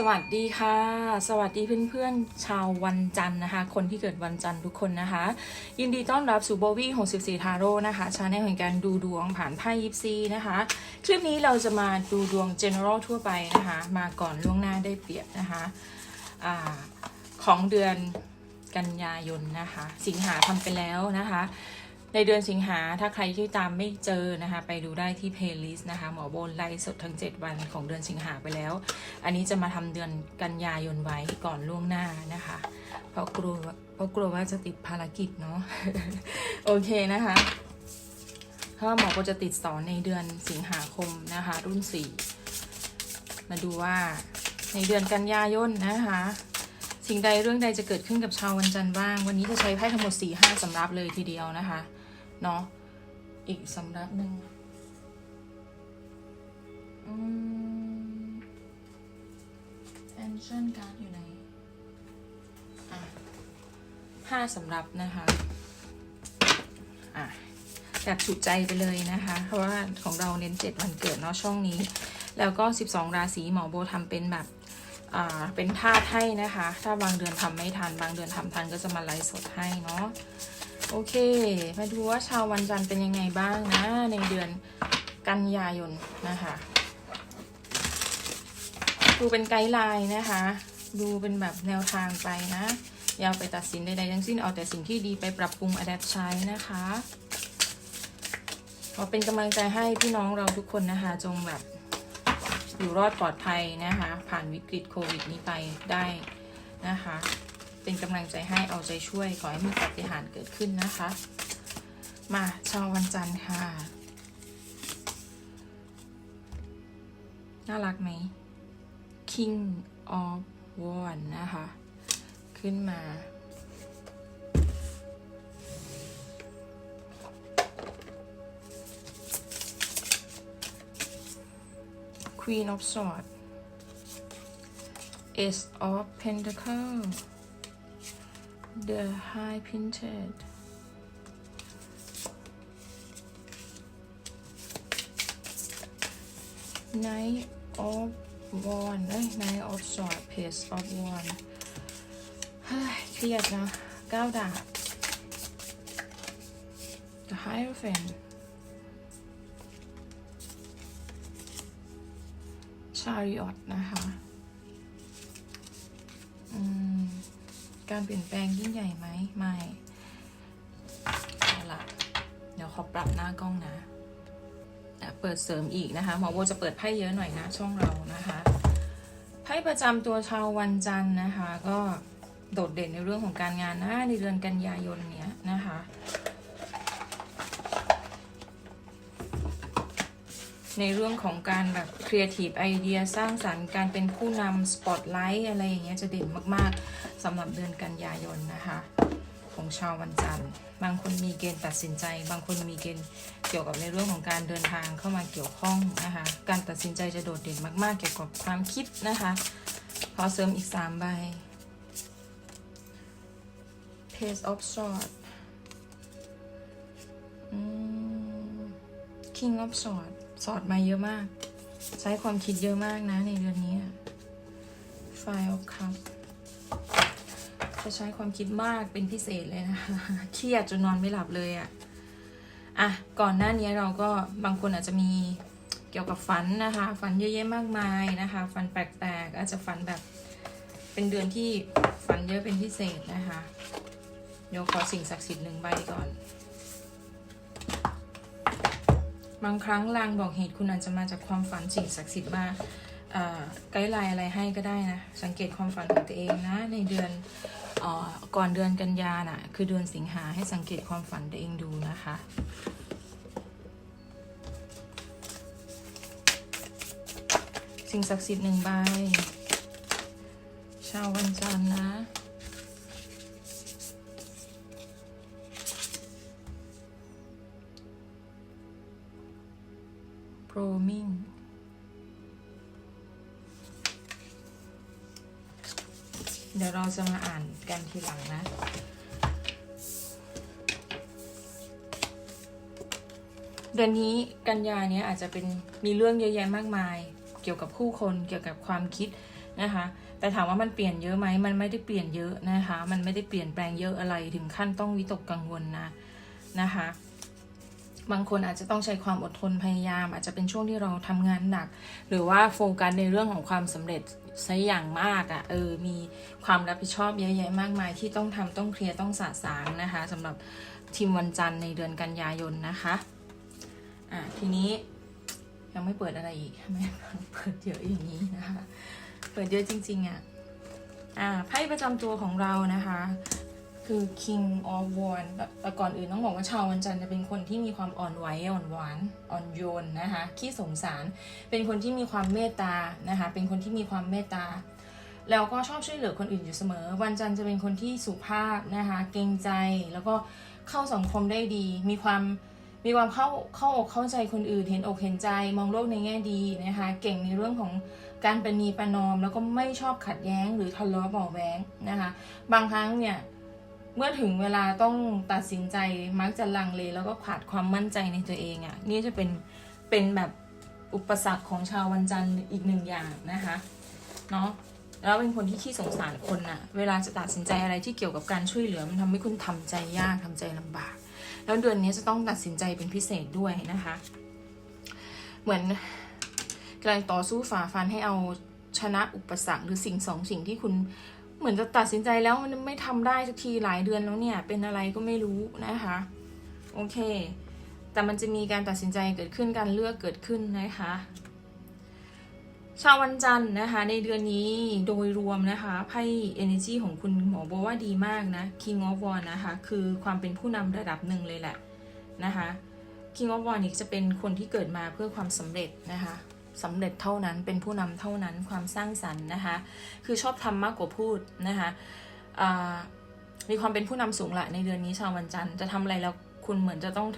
สวัสดีค่ะ สวัสดีเพื่อนๆ ชาววันจันทร์นะคะ คนที่เกิดวันจันทร์ทุกคนนะคะ ยินดีต้อนรับสู่โบวี่64 ทาโร่นะคะชาแนลแห่งการดูดวงผ่านไพ่ยิปซีนะคะ คลิปนี้เราจะมาดูดวง general ทั่วไปนะคะ มาก่อนล่วงหน้าได้เปรียบนะคะอของเดือนกันยายนนะคะ สิงหาทำไปแล้วนะคะ ในเดือนสิงหาถ้าใครที่ตามไม่เจอนะคะ ไปดูได้ที่ playlist นะคะ หมอโบนไล่สดทั้ง 7 วันของเดือนสิงหาไปแล้ว อันนี้จะมาทำเดือนกันยายนไว้ก่อนล่วงหน้านะคะ เพราะกลัวเพราะกลัวว่าจะติดภารกิจเนาะโอเคนะคะเพราะหมอโบจะติดสอนในเดือนสิงหาคมนะคะ รุ่น 4 มาดูว่าในเดือนกันยายนนะคะสิ่งใดเรื่องใดจะเกิดขึ้นกับชาววันจันทร์บ้าง วันนี้จะใช้ไพ่ทั้งหมด4 5สำรับเลยทีเดียวนะคะ เนาะอีกสำรับหนึ่งอืม ancient card อยู่ไหนอะห้าสำรับนะคะอะแบบฉุใจไปเลยนะคะ เพราะว่าของเราเน้น7วันเกิดเนาะช่องนี้ แล้วก็ 12 ราศีหมอโบทำเป็นแบบอ่าเป็นธาตุให้นะคะ ถ้าบางเดือนทำไม่ทัน บางเดือนทำทันก็จะมาไลฟ์สดให้เนาะ โอเค มาดูว่าชาววันจันทร์เป็นยังไงบ้างนะ ในเดือนกันยายนนะคะดูเป็นไกด์ไลน์นะคะ ดูเป็นแบบแนวทางไปนะอย่าไปตัดสินใดๆทั้งสิ้นเอาแต่สิ่งที่ดีไปปรับปรุง adapt ใช้นะคะขอเป็นกำลังใจให้พี่น้องเราทุกคนนะคะ จงแบบอยู่รอดปลอดภัยนะคะ ผ่านวิกฤตโควิดนี้ไปได้นะคะ เป็นกำลังใจให้เอาใจช่วย ขอให้มีปาฏิหาริย์เกิดขึ้นนะคะ มาชาววันจันทร์ค่ะ น่ารักไหม King of Wands นะคะ ขึ้นมา Queen of Swords Ace of Pentacle The High Painted Knight of Wand เอ้ย Knight of Swords Page of Wand เฮ้ยเครียดนะเก้าดาบ The Hierophant ชาริออตนะคะ อืม การเปลี่ยนแปลงยิ่งใหญ่ไหมไม่เอาละเดี๋ยวขอปรับหน้ากล้องนะอะเปิดเสริมอีกนะคะหมอโบจะเปิดไพ่เยอะหน่อยนะช่องเรานะคะไพ่ประจำตัวชาววันจันทร์นะคะ ก็โดดเด่นในเรื่องของการงานนะในเดือนกันยายนเนี้ยนะคะ ในเรื่องของการแบบครีเอทีฟไอเดียสร้างสรรค์การเป็นผู้นำสปอตไลท์อะไรอย่างเงี้ยจะเด่นมากๆสำหรับเดือนกันยายนนะคะของชาววันจันทร์ บางคนมีเกณฑ์ตัดสินใจ บางคนมีเกณฑ์เกี่ยวกับในเรื่องของการเดินทางเข้ามาเกี่ยวข้องนะคะการตัดสินใจจะโดดเด่นมาก ๆ เกี่ยวกับความคิดนะคะขอเสริมอีก3ใบ Page of Swords อืม King of Swords สอดมาเยอะมาก ใช้ความคิดเยอะมากนะในเดือนนี้ Five of Cups จะใช้ความคิดมากเป็นพิเศษเลยนะคะเครียดจนนอนไม่หลับเลยอะ่ะอะก่อนหน้านี้เราก็บางคนอาจจะมีเกี่ยวกับฝันนะคะ ฝันเยอะแยะมากมายนะคะ ฝันแปลกๆอาจจะฝันแบบเป็นเดือนที่ฝันเยอะเป็นพิเศษนะคะเดี๋ยวขอสิ่งศักดิ์สิทธิ์หนึ่งใบก่อน บางครั้งลางบอกเหตุคุณอาจจะมาจากความฝันสิ่งศักดิ์สิทธิ์มาไกด์ไลน์อะไรให้ก็ได้นะ สังเกตความฝันของตัวเองนะ ในเดือนออก่อนเดือนกันยาน่ะ คือเดือนสิงหาให้สังเกตความฝันตัวเองดูนะคะสิ่งศักดิ์สิทธิ์หนึ่งใบชาววันจันทร์นะ โปรมิงเดี๋ยวเราจะมาอ่านกันทีหลังนะ เดือนนี้กันยาเนี้ยอาจจะเป็นมีเรื่องเยอะแยะมากมาย เกี่ยวกับผู้คนเกี่ยวกับความคิดนะคะ แต่ถามว่ามันเปลี่ยนเยอะไหมมันไม่ได้เปลี่ยนเยอะนะคะ มันไม่ได้เปลี่ยนแปลงเยอะอะไรถึงขั้นต้องวิตกกังวลนะนะคะ บางคนอาจจะต้องใช้ความอดทนพยายาม อาจจะเป็นช่วงที่เราทำงานหนัก หรือว่าโฟกัสในเรื่องของความสำเร็จซะอย่างมากอะ่ะเออมีความรับผิดชอบเยอะแยะมากมายที่ต้องทำต้องเคลียร์ต้องสะสางนะคะสำหรับทีมวันจันทร์ในเดือนกันยายนนะคะอะทีนี้ยังไม่เปิดอะไรอีกทำไมเปิดเยอะอย่างนี้นะคะ เปิดเยอะจริงๆอะ่ะอ่าไพ่ประจำตัวของเรานะคะ คือ King of Wands แต่ก่อนอื่นต้องบอกว่าชาววันจันทร์จะเป็นคนที่มีความอ่อนไหวอ่อนหวานอ่อนโยนนะคะขี้สงสาร เป็นคนที่มีความเมตตานะคะเป็นคนที่มีความเมตตาแล้วก็ชอบช่วยเหลือคนอื่นอยู่เสมอ วันจันทร์จะเป็นคนที่สุภาพนะคะเกรงใจแล้วก็เข้าสังคมได้ดี มีความมีความเข้าเข้าอกเข้าใจคนอื่น เห็นอกเห็นใจมองโลกในแง่ดีนะคะเก่งในเรื่องของการประนีประนอม แล้วก็ไม่ชอบขัดแย้งหรือทะเลาะเบาแว้งนะคะบางครั้งเนี่ย เมื่อถึงเวลาต้องตัดสินใจมักจะลังเลแล้วก็ขาดความมั่นใจในตัวเองอะ่ะ นี่จะเป็นเป็นแบบอุปสรรคของชาววันจันทร์อีกหนึ่งอย่างนะคะเนาะแล้วเป็นคนที่ขี้สงสารคนน่ะ เวลาจะตัดสินใจอะไรที่เกี่ยวกับการช่วยเหลือ มันทำให้คุณทำใจยากทำใจลำบาก แล้วเดือนนี้จะต้องตัดสินใจเป็นพิเศษด้วยนะคะ เหมือนกำลังต่อสู้ฝ่าฟันให้เอาชนะอุปสรรคหรือสิ่งสองสิ่งที่คุณ เหมือนจะตัดสินใจแล้วมันไม่ทำได้สักทีหลายเดือนแล้วเนี่ย เป็นอะไรก็ไม่รู้นะคะ โอเค แต่มันจะมีการตัดสินใจเกิดขึ้นการเลือกเกิดขึ้นนะคะ ชาววันจันทร์นะคะ ในเดือนนี้โดยรวมนะคะไพ่ energy ของคุณหมอบอกว่าดีมากนะ King of Wands นะคะ คือความเป็นผู้นำระดับหนึ่งเลยแหละนะคะ King of Wands นี่จะเป็นคนที่เกิดมาเพื่อความสำเร็จนะคะ สำเร็จเท่านั้น เป็นผู้นำเท่านั้นความสร้างสรรค์นะคะ คือชอบทำมากกว่าพูดนะคะมีความเป็นผู้นำสูงละในเดือนนี้ชาววันจันทร์จะทำอะไรแล้วคุณเหมือนจะต้อง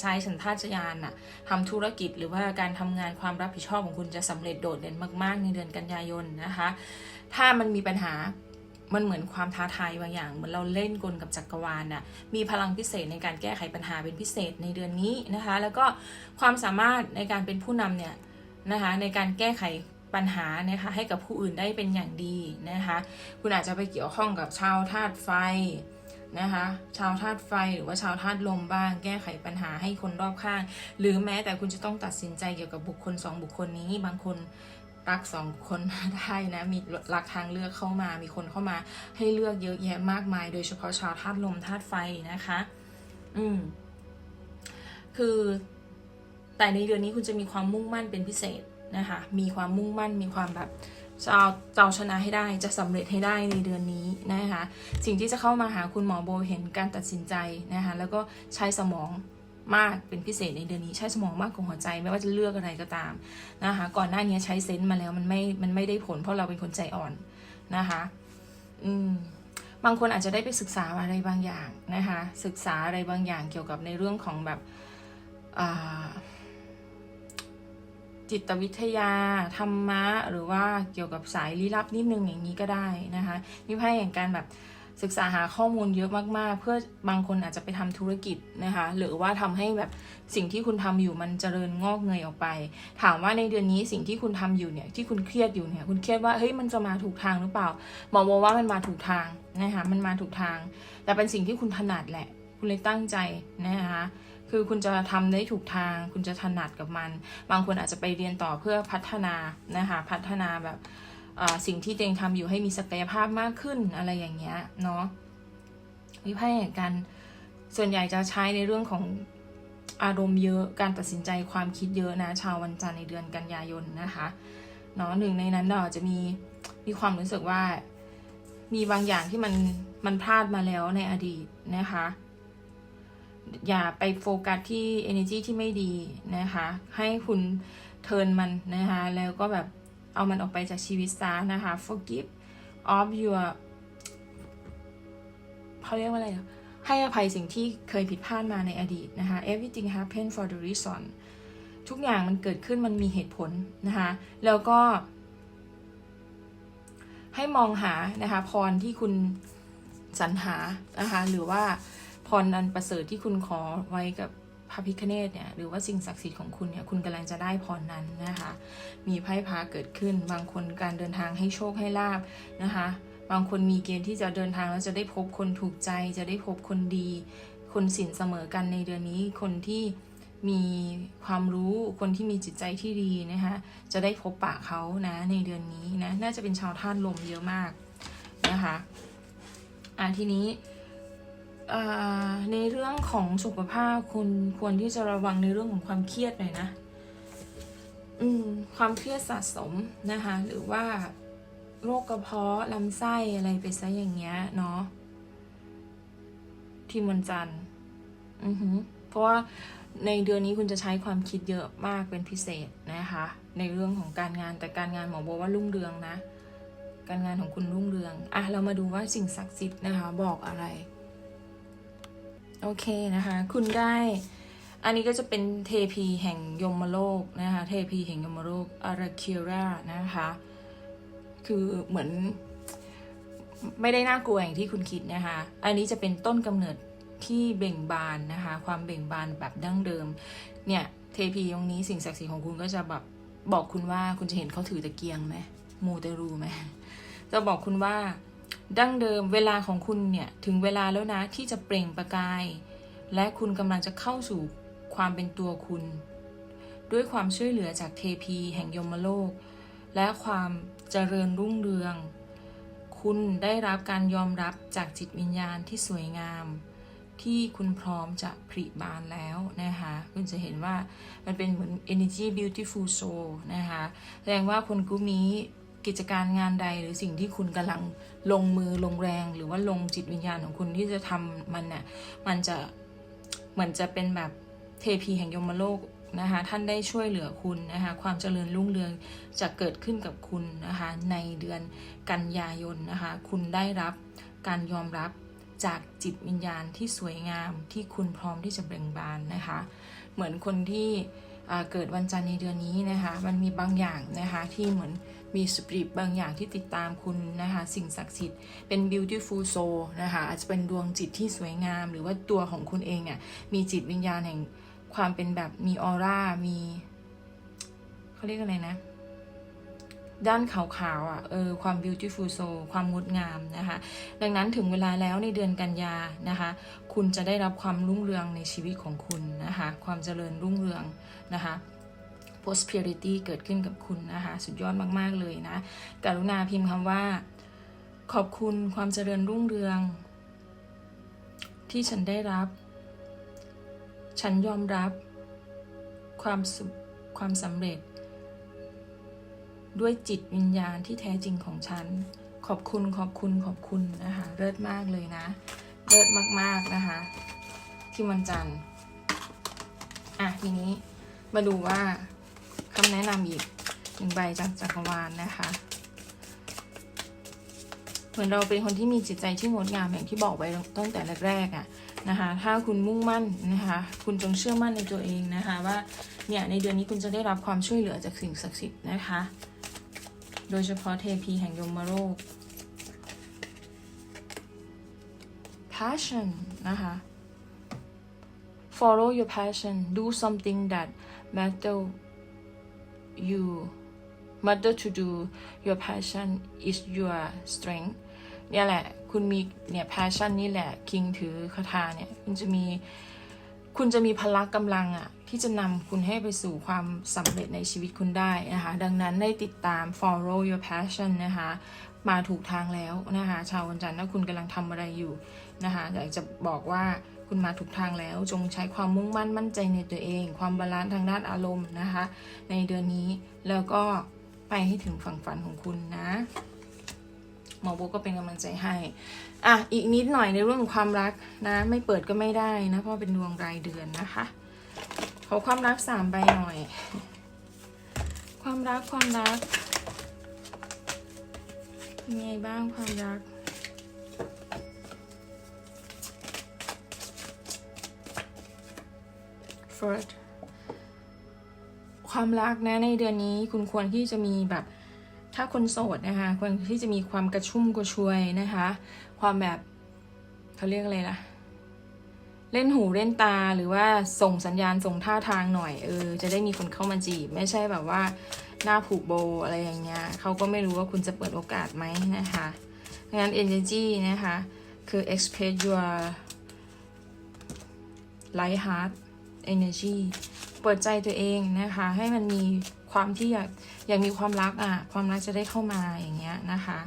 ใช้สัญชาตญาณน่ะทำธุรกิจหรือว่าการทำงานความรับผิดชอบของคุณจะสำเร็จโดดเด่นมาก ๆ ในเดือนกันยายนนะคะ ถ้ามันมีปัญหามันเหมือนความท้าทายบางอย่าง เหมือนเราเล่นกลกับจักรวาลน่ะ มีพลังพิเศษในการแก้ไขปัญหาเป็นพิเศษในเดือนนี้นะคะ แล้วก็ความสามารถในการเป็นผู้นำเนี่ย นะคะในการแก้ไขปัญหานะคะให้กับผู้อื่นได้เป็นอย่างดีนะคะ คุณอาจจะไปเกี่ยวข้องกับชาวธาตุไฟนะคะ ชาวธาตุไฟหรือว่าชาวธาตุลมบ้าง แก้ไขปัญหาให้คนรอบข้าง หรือแม้แต่คุณจะต้องตัดสินใจเกี่ยวกับบุคคลสองบุคคลนี้บางคนรักสองคนได้นะมีรักทางเลือกเข้ามา มีคนเข้ามาให้เลือกเยอะแยะมากมาย โดยเฉพาะชาวธาตุลมธาตุไฟนะคะ อืมคือ แต่ในเดือนนี้คุณจะมีความมุ่งมั่นเป็นพิเศษนะคะ มีความมุ่งมั่น มีความแบบจะเอาจะเอาชนะให้ได้ จะสำเร็จให้ได้ในเดือนนี้นะคะ สิ่งที่จะเข้ามาหาคุณหมอโบเห็นการตัดสินใจนะคะ แล้วก็ใช้สมองมากเป็นพิเศษในเดือนนี้ใช้สมองมากกว่าหัวใจ ไม่ว่าจะเลือกอะไรก็ตามนะคะ ก่อนหน้านี้ใช้เซนส์มาแล้วมันไม่ มันไม่ได้ผลเพราะเราเป็นคนใจอ่อนนะคะ อืมบางคนอาจจะได้ไปศึกษาอะไรบางอย่างนะคะ ศึกษาอะไรบางอย่างเกี่ยวกับในเรื่องของแบบอ่า จิตวิทยา ธรรมะ หรือว่าเกี่ยวกับสายลี้ลับนิดนึงอย่างนี้ก็ได้นะคะมีไพ่แห่งการแบบศึกษาหาข้อมูลเยอะมากๆ เพื่อบางคนอาจจะไปทำธุรกิจนะคะ หรือว่าทำให้แบบสิ่งที่คุณทำอยู่มันเจริญงอกเงยออกไป ถามว่าในเดือนนี้สิ่งที่คุณทำอยู่เนี่ยที่คุณเครียดอยู่เนี่ยคุณเครียดว่าเฮ้ยมันจะมาถูกทางหรือเปล่าหมอบอกว่ามันมาถูกทางนะคะมันมาถูกทาง แต่เป็นสิ่งที่คุณถนัดแหละ คุณเลยตั้งใจนะคะ คือคุณจะทำได้ถูกทาง คุณจะถนัดกับมัน บางคนอาจจะไปเรียนต่อเพื่อพัฒนานะคะพัฒนาแบบสิ่งที่เองทำอยู่ให้มีศักยภาพมากขึ้นอะไรอย่างเงี้ยเนาะวิพากษ์แห่งการส่วนใหญ่จะใช้ในเรื่องของอารมณ์เยอะการตัดสินใจความคิดเยอะนะชาววันจันทร์ในเดือนกันยายนนะคะเนาะหนึ่งในนั้นเราจะมีมีความรู้สึกว่ามีบางอย่างที่มันมันพลาดมาแล้วในอดีตนะคะ อย่าไปโฟกัสที่ energy ที่ไม่ดีนะคะ ให้คุณเทิร์นมันนะคะ แล้วก็แบบเอามันออกไปจากชีวิตซะนะคะ forgive of your เขาเรียกว่าอะไร ให้อภัยสิ่งที่เคยผิดพลาดมาในอดีตนะคะ everything happen for the reason ทุกอย่างมันเกิดขึ้นมันมีเหตุผลนะคะ แล้วก็ ให้มองหานะคะพรที่คุณสรรหานะคะ หรือว่า พรอันประเสริฐที่คุณขอไว้กับพระพิคเนตเนี่ยหรือว่าสิ่งศักดิ์สิทธิ์ของคุณเนี่ยคุณกำลังจะได้พรนั้นนะคะ มีไพ่พาเกิดขึ้น บางคนการเดินทางให้โชคให้ลาบนะคะ บางคนมีเกณฑ์ที่จะเดินทางแล้วจะได้พบคนถูกใจ จะได้พบคนดี คนสินเสมอกันในเดือนนี้ คนที่มีความรู้คนที่มีจิตใจที่ดีนะคะจะได้พบปะเขานะในเดือนนี้นะน่าจะเป็นชาวธาตุลมเยอะมากนะคะอะทีนี้ ในเรื่องของสุขภาพคุณควรที่จะระวังในเรื่องของความเครียดหน่อยนะ อืม ความเครียดสะสมนะคะ หรือว่าโรคกระเพาะลำไส้อะไรไปซะอย่างเงี้ยเนาะที่มันจันอือหือเพราะว่าในเดือนนี้คุณจะใช้ความคิดเยอะมากเป็นพิเศษนะคะ ในเรื่องของการงานแต่การงานหมอบอกว่ารุ่งเรืองนะ การงานของคุณรุ่งเรืองอะเรามาดูว่าสิ่งศักดิ์สิทธิ์นะคะ บอกอะไร โอเคนะคะ คุณได้ อันนี้ก็จะเป็นเทพีแห่งยมโลกนะคะ เทพีแห่งยมโลกอาราคิรานะคะ คือเหมือนไม่ได้น่ากลัวอย่างที่คุณคิดนะคะ อันนี้จะเป็นต้นกำเนิดที่เบ่งบานนะคะ ความเบ่งบานแบบดั้งเดิม เนี่ย เทพีตรงนี้สิ่งศักดิ์สิทธิ์ของคุณก็จะแบบบอกคุณว่าคุณจะเห็นเขาถือตะเกียงไหมมูเตรูไหมจะบอกคุณว่า ดั้งเดิมเวลาของคุณเนี่ยถึงเวลาแล้วนะที่จะเปล่งประกาย และคุณกำลังจะเข้าสู่ความเป็นตัวคุณ ด้วยความช่วยเหลือจากเทพีแห่งยมโลก และความเจริญรุ่งเรือง คุณได้รับการยอมรับจากจิตวิญญาณที่สวยงาม ที่คุณพร้อมจะผลิบานแล้วนะคะคุณจะเห็นว่ามันเป็นเหมือน energy beautiful soul นะคะแสดงว่าคนกลุ่มนี้ กิจการงานใดหรือสิ่งที่คุณกำลังลงมือลงแรง หรือว่าลงจิตวิญญาณของคุณที่จะทำมันเนี่ยมันจะเหมือนจะเป็นแบบเทพีแห่งยมโลกนะคะท่านได้ช่วยเหลือคุณนะคะความเจริญรุ่งเรืองจะเกิดขึ้นกับคุณนะคะในเดือนกันยายนนะคะคุณได้รับการยอมรับจากจิตวิญญาณที่สวยงามที่คุณพร้อมที่จะเบ่งบานนะคะเหมือนคนที่เกิดวันจันทร์ในเดือนนี้นะคะมันมีบางอย่างนะคะที่เหมือน มีสปิริตบางอย่างที่ติดตามคุณนะคะ สิ่งศักดิ์สิทธิ์เป็น beautiful soul นะคะ อาจจะเป็นดวงจิตที่สวยงาม หรือว่าตัวของคุณเองเนี่ย มีจิตวิญญาณแห่งความเป็นแบบมีออร่า มีเขาเรียกอะไรนะ ด้านขาวๆอะเออความ beautiful soul ความงดงามนะคะ ดังนั้นถึงเวลาแล้วในเดือนกันยานะคะ คุณจะได้รับความรุ่งเรืองในชีวิตของคุณนะคะ ความเจริญรุ่งเรืองนะคะ prosperity เกิดขึ้นกับคุณนะคะ สุดยอดมาก ๆ เลยนะ กรุณาพิมพ์คำว่า ขอบคุณความเจริญรุ่งเรือง ที่ฉันได้รับ ฉันยอมรับ ความสุขความสำเร็จ ด้วยจิตวิญญาณที่แท้จริงของฉัน ขอบคุณขอบคุณขอบคุณนะคะ เลิศมากเลยนะ เลิศมาก ๆ นะคะ ที่วันจันทร์อะทีนี้มาดูว่า คำแนะนำอีกหนึ่งใบจากจักรวาลนะคะ เหมือนเราเป็นคนที่มีจิตใจที่งดงามอย่างที่บอกไว้ตั้งแต่แรกๆอะ่ะนะคะ ถ้าคุณมุ่งมั่นนะคะ คุณจงเชื่อมั่นในตัวเองนะคะ ว่าเนี่ยในเดือนนี้คุณจะได้รับความช่วยเหลือจากสิ่งศักดิ์สิทธิ์นะคะ โดยเฉพาะเทพีแห่งยมโลก passion นะคะ follow your passion do something that matter you matter to do your passion is your strength เนี่ยแหละ คุณมีเนี่ย passion นี่แหละ คิงถือคาถาเนี่ย คุณจะมี คุณจะมีพละกำลังอะที่จะนำคุณให้ไปสู่ความสำเร็จในชีวิตคุณได้นะคะ ดังนั้นได้ติดตาม follow your passion นะคะ มาถูกทางแล้วนะคะ ชาววันจันทร์ถ้าคุณกำลังทำอะไรอยู่นะคะ อยากจะบอกว่า คุณมาถูกทางแล้ว จงใช้ความมุ่งมั่นมั่นใจในตัวเอง ความบาลานซ์ทางด้านอารมณ์นะคะ ในเดือนนี้แล้วก็ไปให้ถึงฝั่งฝันของคุณนะหมอโบก็เป็นกำลังใจให้อะอีกนิดหน่อยในเรื่องของความรักนะ ไม่เปิดก็ไม่ได้นะ เพราะเป็นดวงรายเดือนนะคะขอความรักสามใบหน่อย ความรักความรักเป็นไงบ้างความรัก first ความรักนะในเดือนนี้คุณควรที่จะมีแบบถ้าคนโสดนะคะควรที่จะมีความกระชุ่มกระชวยนะคะ ความแบบเขาเรียกอะไรล่ะ เล่นหูเล่นตาหรือว่าส่งสัญญาณส่งท่าทางหน่อยเออจะได้มีคนเข้ามาจีบ ไม่ใช่แบบว่าหน้าผูกโบอะไรอย่างเงี้ยเขาก็ไม่รู้ว่าคุณจะเปิดโอกาสไหมนะคะงั้น energy นะคะ คือ express your light heart energy เปิดใจตัวเองนะคะ ให้มันมีความที่อยากอยากมีความรักอะ ความรักจะได้เข้ามาอย่างเงี้ยนะคะ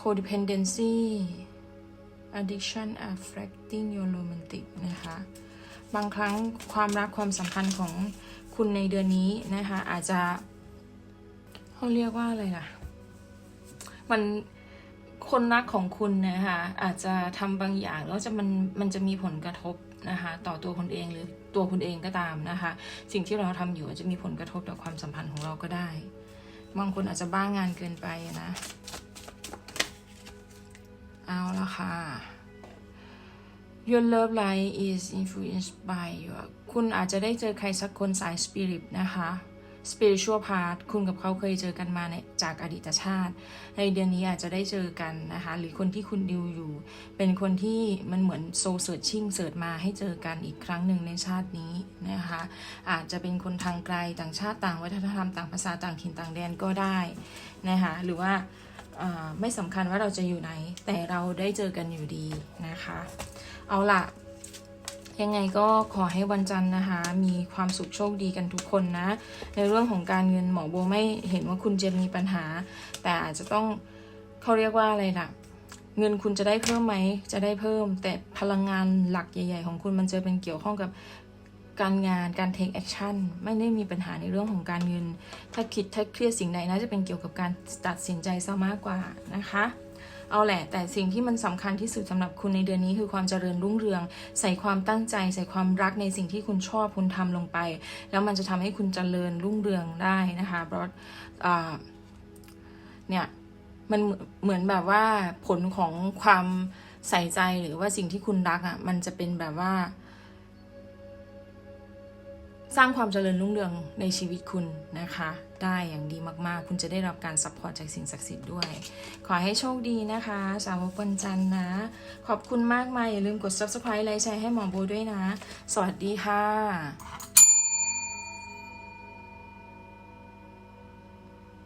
codependency addiction affecting your romantic นะคะ บางครั้งความรักความสัมพันธ์ของคุณในเดือนนี้นะคะ อาจจะเขาเรียกว่าอะไรล่ะ มันคนรักของคุณนะคะอาจจะทำบางอย่างแล้วจะมันมันจะมีผลกระทบ นะคะต่อตัวคนเองหรือตัวคุณเองก็ตามนะคะ สิ่งที่เราทำอยู่อาจจะมีผลกระทบต่อความสัมพันธ์ของเราก็ได้ บางคนอาจจะบ้างงานเกินไปนะ เอาละค่ะ Your love life is influenced by your คุณอาจจะได้เจอใครสักคนสายสปิริตนะคะ spiritual part คุณกับเขาเคยเจอกันมาในจากอดีตชาติ ในเดือนนี้อาจจะได้เจอกันนะคะ หรือคนที่คุณดิวอยู่ เป็นคนที่มันเหมือน soul searching เสิร์ชมาให้เจอกันอีกครั้งหนึ่งในชาตินี้นะคะ อาจจะเป็นคนทางไกลต่างชาติต่างวัฒนธรรมต่างภาษาต่างถิ่นต่างแดนก็ได้นะคะหรือว่าอ่าไม่สำคัญว่าเราจะอยู่ไหน แต่เราได้เจอกันอยู่ดีนะคะ เอาล่ะ ยังไงก็ขอให้วันจันทร์นะคะ มีความสุขโชคดีกันทุกคนนะ ในเรื่องของการเงินหมอโบไม่เห็นว่าคุณจะมีปัญหา แต่อาจจะต้องเขาเรียกว่าอะไรล่ะเงินคุณจะได้เพิ่มไหม จะได้เพิ่ม แต่พลังงานหลักใหญ่ ๆ ของคุณมันจะเป็นเกี่ยวข้องกับการงานการ take action ไม่ได้มีปัญหาในเรื่องของการเงิน ถ้าคิดถ้าเครียดสิ่งใดน่าจะเป็นเกี่ยวกับการตัดสินใจซะมากกว่านะคะ เอาแหละ แต่สิ่งที่มันสำคัญที่สุดสำหรับคุณในเดือนนี้คือความเจริญรุ่งเรือง ใส่ความตั้งใจ ใส่ความรักในสิ่งที่คุณชอบคุณทำลงไป แล้วมันจะทำให้คุณเจริญรุ่งเรืองได้นะคะเพราะอ่าเนี่ยมันเหมือนเหมือนแบบว่าผลของความใส่ใจหรือว่าสิ่งที่คุณรักอะ่ะมันจะเป็นแบบว่า สร้างความเจริญรุ่งเรืองในชีวิตคุณนะคะ ได้อย่างดีมากๆ คุณจะได้รับการซัพพอร์ตจากสิ่งศักดิ์สิทธิ์ด้วย ขอให้โชคดีนะคะ สาวกวันจันทร์นะ ขอบคุณมากมายอย่าลืมกด subscribe ไลค์แชร์ให้หมอโบด้วยนะ สวัสดีค่ะ